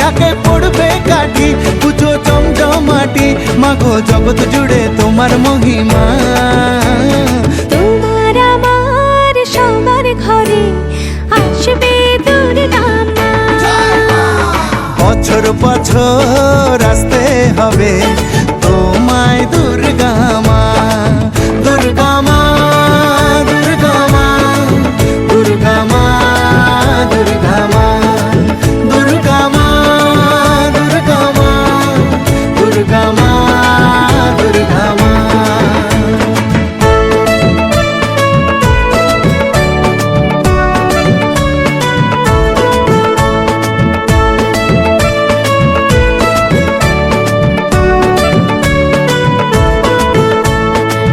ঢাকে পড়বে কাঠি পুজো জমজমাটি মাগো জগৎ জুড়ে তোমার মহিমা। তোমার আমার সবার ঘরে আসবে দুর্গা মা বছর বছর আসতে হবে। দুর্গা মা দুর্গা মা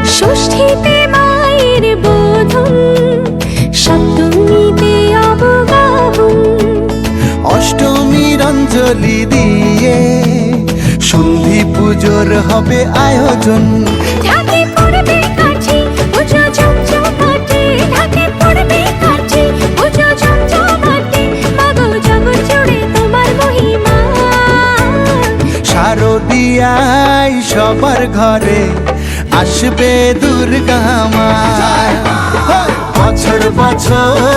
ষষ্ঠীতে মায়ের বোধন সপ্তমীতে হবে আয়োজন। ঢাকে পড়বে কাঠি পুজো চমচমাটি। ঢাকে পড়বে কাঠি পুজো চমচমাটি। মাগো জগৎ জুড়ে তোমার মহিমা। শারদিয়ায় সবার ঘরে আসবে দুর্গা মা। বছর বছর